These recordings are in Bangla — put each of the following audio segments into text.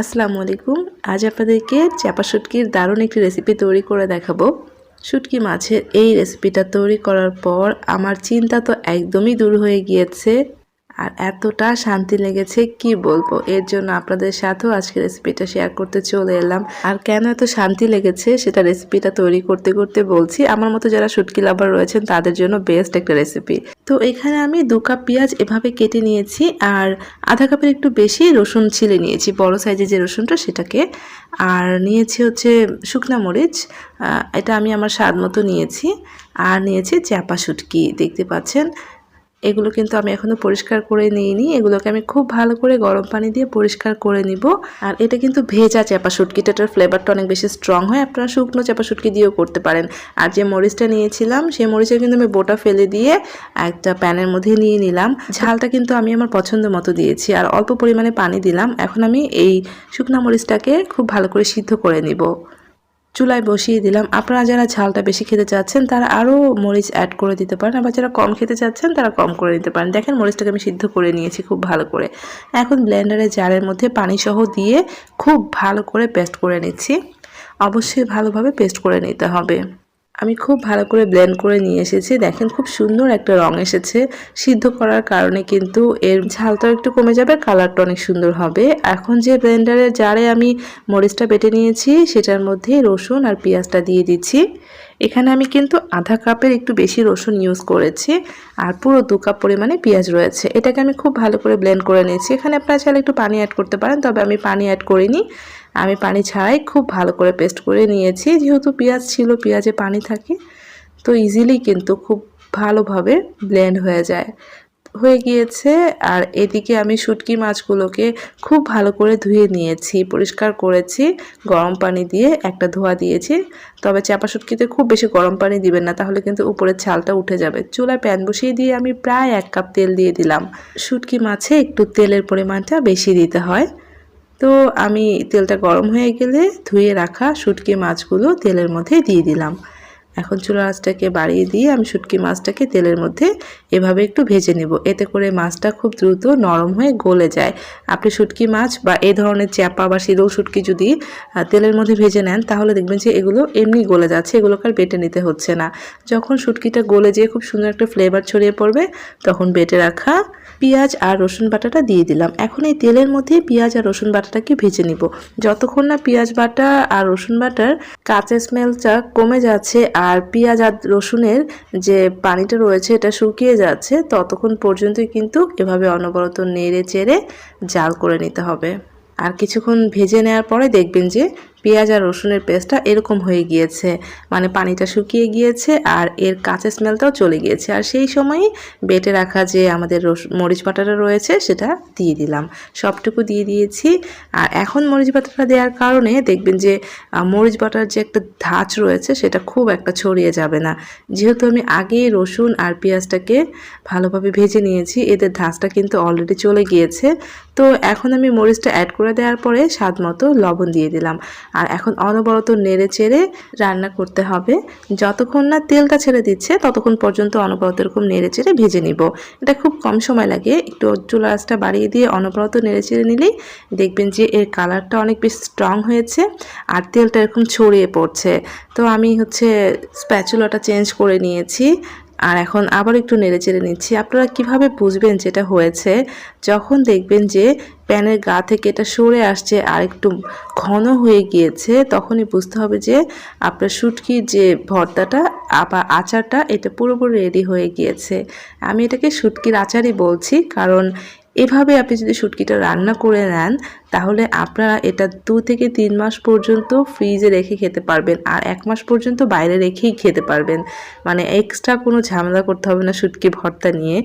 আসসালামু আলাইকুম। আজ আপনাদেরকে চাপা শুটকির দারুণ একটি রেসিপি তৈরি করে দেখাবো। শুটকি মাছের এই রেসিপিটা তৈরি করার পর আমার চিন্তা তো একদমই দূর হয়ে গিয়েছে। আর এতটা শান্তি লেগেছে কি বলব? এর জন্য আপনাদের সাথেও আজকে রেসিপিটা শেয়ার করতে চলে এলাম। আর কেন এত শান্তি লেগেছে সেটা রেসিপিটা তৈরি করতে করতে বলছি। আমার মতো যারা শুটকি লাভার রয়েছেন, তাদের জন্য বেস্ট একটা রেসিপি তো এখানে আমি দু কাপ পেঁয়াজ এভাবে কেটে নিয়েছি আর আধা কাপের একটু বেশি রসুন ছিলে নিয়েছি। বড় সাইজের যে রসুনটা সেটাকে। আর নিয়েছি হচ্ছে শুকনা মরিচ। এটা আমি আমার স্বাদ মতো নিয়েছি। আর নিয়েছি চ্যাপা শুটকি। দেখতে পাচ্ছেন? এগুলো কিন্তু আমি এখনও পরিষ্কার করে নিইনি। এগুলোকে আমি খুব ভালো করে গরম পানি দিয়ে পরিষ্কার করে নিব। আর এটা কিন্তু ভেজা চাপা শুটকিটা এটার ফ্লেভারটা অনেক বেশি স্ট্রং হয়। আপনারা শুকনো চাপা শুটকি দিয়েও করতে পারেন। আর যে মরিচটা নিয়েছিলাম, সেই মরিচের কিন্তু আমি বোটা ফেলে দিয়ে একটা প্যানের মধ্যে নিয়ে নিলাম। ঝালটা কিন্তু আমি আমার পছন্দ মতো দিয়েছি। আর অল্প পরিমাণে পানি দিলাম। এখন আমি এই শুকনা মরিচটাকে খুব ভালো করে সিদ্ধ করে নিব। চুলায় বসিয়ে দিলাম। আপনারা যারা ঝালটা বেশি খেতে চাচ্ছেন, তারা আরও মরিচ অ্যাড করে দিতে পারেন। আবার যারা কম খেতে চাচ্ছেন, তারা কম করে দিতে পারেন। দেখেন মরিচটাকে আমি সিদ্ধ করে নিয়েছি খুব ভালো করে। এখন ব্লেন্ডারের জারের মধ্যে পানি সহ দিয়ে খুব ভালো করে পেস্ট করে নিচ্ছি। অবশ্যই ভালোভাবে পেস্ট করে নিতে হবে। আমি খুব ভালো করে ব্লেন্ড করে নিয়ে এসেছি। দেখেন খুব সুন্দর একটা রং এসেছে। সিদ্ধ করার কারণে কিন্তু এর ঝালটাও একটু কমে যাবে কালারটা অনেক সুন্দর হবে। এখন যে ব্লেন্ডারের জারে আমি মরিচটা বেটে নিয়েছি, সেটার মধ্যে রসুন আর পেঁয়াজটা দিয়ে দিচ্ছি। এখানে আমি কিন্তু আধা কাপের একটু বেশি রসুন ইউজ করেছি আর পুরো দু কাপ পরিমাণে পেঁয়াজ রয়েছে। এটাকে আমি খুব ভালো করে ব্লেন্ড করে নিয়েছি। এখানে আপনারা চাইলে একটু পানি অ্যাড করতে পারেন, তবে আমি পানি অ্যাড করিনি। আমি পানি ছাড়াই খুব ভালো করে পেস্ট করে নিয়েছি। যেহেতু পেঁয়াজ ছিল, পেঁয়াজে পানি থাকে, তো ইজিলি কিন্তু খুব ভালোভাবে ব্লেন্ড হয়ে যায়। হয়ে গিয়েছে, আর এদিকে আমি শুটকি মাছগুলোকে খুব ভালো করে ধুয়ে নিয়েছি, পরিষ্কার করেছি, গরম পানি দিয়ে একটা ধোয়া দিয়েছি। তবে চাপা শুটকিতে খুব বেশি গরম পানি দিবেন না, তাহলে কিন্তু উপরের ছালটা উঠে যাবে। চুলায় প্যান বসিয়ে দিয়ে আমি প্রায় এক কাপ তেল দিয়ে দিলাম। শুটকি মাছে একটু তেলের পরিমাণটা বেশি দিতে হয়। তো আমি তেলটা গরম হয়ে গেলে ধুয়ে রাখা শুটকি মাছগুলো তেলের মধ্যে দিয়ে দিলাম। এখন চুলা আঁচটাকে বাড়িয়ে দিয়ে আমি শুটকি মাছটাকে তেলের মধ্যে এভাবে একটু ভেজে নেব। এতে করে মাছটা খুব দ্রুত নরম হয়ে গলে যায়। আপনি শুটকি মাছ বা এই ধরনের চ্যাপা বা শীতল শুটকি যদি তেলের মধ্যে ভেজে নেন, তাহলে দেখবেন যে এগুলো এমনি গলে যাচ্ছে, এগুলোকে আর বেটে নিতে হচ্ছে না। যখন শুটকিটা গলে যেয়ে খুব সুন্দর একটা ফ্লেভার ছড়িয়ে পড়বে, তখন বেটে রাখা পেঁয়াজ আর রসুন বাটাটা দিয়ে দিলাম। এখন এই তেলের মধ্যে পেঁয়াজ আর রসুন বাটাটাকে ভেজে নিব। যতক্ষণ না পেঁয়াজ বাটা আর রসুন বাটার কাঁচা স্মেলটা কমে যাচ্ছে আর পেঁয়াজ আর রসুনের যে পানিটা রয়েছে এটা শুকিয়ে যাচ্ছে, ততক্ষণ পর্যন্তই কিন্তু এভাবে অনবরত নেড়ে চেড়ে জাল করে নিতে হবে। আর কিছুক্ষণ ভেজে নেওয়ার পরে দেখবেন যে পেঁয়াজ আর রসুনের পেস্টটা এরকম হয়ে গিয়েছে। মানে পানিটা শুকিয়ে গিয়েছে আর এর কাঁচা স্মেলটাও চলে গিয়েছে। আর সেই সময়ই বেটে রাখা যে আমাদের মরিচ বাটাটা রয়েছে সেটা দিয়ে দিলাম। সবটুকু দিয়ে দিয়েছি। আর এখন মরিচ বাটাটা দেওয়ার কারণে দেখবেন যে মরিচ বাটার যে একটা ধাঁচ রয়েছে সেটা খুব একটা ছড়িয়ে যাবে না। যেহেতু আমি আগেই রসুন আর পেঁয়াজটাকে ভালোভাবে ভেজে নিয়েছি, এদের ধাঁচটা কিন্তু অলরেডি চলে গিয়েছে। তো এখন আমি মরিচটা অ্যাড করে দেওয়ার পরে স্বাদ মতো লবণ দিয়ে দিলাম। আর এখন অনবরত নেড়ে চেড়ে রান্না করতে হবে। যতক্ষণ না তেলটা ছেড়ে দিচ্ছে, ততক্ষণ পর্যন্ত অনবরত এরকম নেড়ে চেড়ে ভেজে নিব। এটা খুব কম সময় লাগে, একটু চুলা আঁচটা বাড়িয়ে দিয়ে অনবরত নেড়ে চেড়ে নিলেই দেখবেন যে এর কালারটা অনেক বেশি স্ট্রং হয়েছে আর তেলটা এরকম ছড়িয়ে পড়ছে। তো আমি হচ্ছে স্প্যাচুলাটা চেঞ্জ করে নিয়েছি। আর এখন আবার একটু নেড়ে চেড়ে নিচ্ছি। আপনারা কীভাবে বুঝবেন যেটা হয়েছে? যখন দেখবেন যে প্যানের গা থেকে এটা সরে আসছে আর একটু ঘন হয়ে গিয়েছে, তখনই বুঝতে হবে যে আপনার শুটকির যে ভর্তাটা আবার আচারটা, এটা পুরোপুরি রেডি হয়ে গিয়েছে। আমি এটাকে শুটকির আচারই বলছি, কারণ এভাবে আপনি যদি শুটকিটা রান্না করে নেন তাহলে আপনারা এটা দু থেকে তিন মাস পর্যন্ত ফ্রিজে রেখে খেতে পারবেন। আর এক মাস পর্যন্ত বাইরে রেখেই খেতে পারবেন। মানে এক্সট্রা কোনো ঝামেলা করতে হবে না শুটকি, ভর্তা নিয়ে।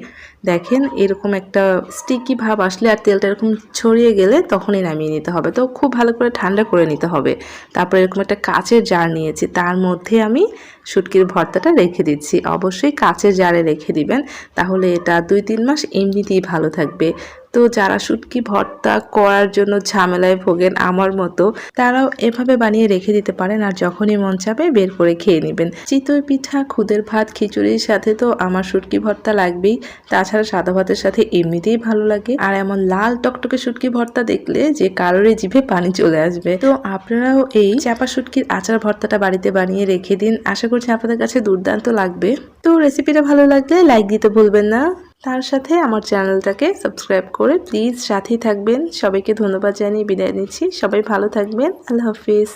দেখেন এরকম একটা স্টিকি ভাব আসলে আর তেলটা এরকম ছড়িয়ে গেলে তখনই নামিয়ে নিতে হবে। তো খুব ভালো করে ঠান্ডা করে নিতে হবে। তারপর এরকম একটা কাচের জার নিয়েছি। তার মধ্যে আমি শুটকির ভর্তাটা রেখে দিচ্ছি। অবশ্যই কাচের জারে রেখে দিবেন। তাহলে এটা দুই তিন মাস এমনিতেই ভালো থাকবে। তো যারা শুটকি ভর্তা করার জন্য ঝামেলায় ভোগেন আমার মতো, তারাও এভাবে বানিয়ে রেখে দিতে পারেন আর যখনই মন চাবে বের করে খেয়ে নেবেন। চিতই পিঠা, খুদের ভাত, খিচুড়ির সাথে তো আমার শুটকি ভর্তা লাগবেই। তাছাড়া সাদা ভাতের সাথে এমনিতেই ভালো লাগে। আর এমন লাল টকটকে শুটকি ভর্তা দেখলে যে কারোরই জিভে পানি চলে আসবে। তো আপনারাও এই চাপা শুটকির আচার ভর্তাটা বাড়িতে বানিয়ে রেখে দিন। আশা করছি আপনাদের কাছে দুর্দান্ত লাগবে। তো রেসিপিটা ভালো লাগলে লাইক দিতে ভুলবেন না। তার সাথে আমার চ্যানেলটাকে সাবস্ক্রাইব করে প্লিজ সাথেই থাকবেন। সবাইকে ধন্যবাদ জানিয়ে বিদায় নিচ্ছি। সবাই ভালো থাকবেন। আল্লাহ হাফিজ।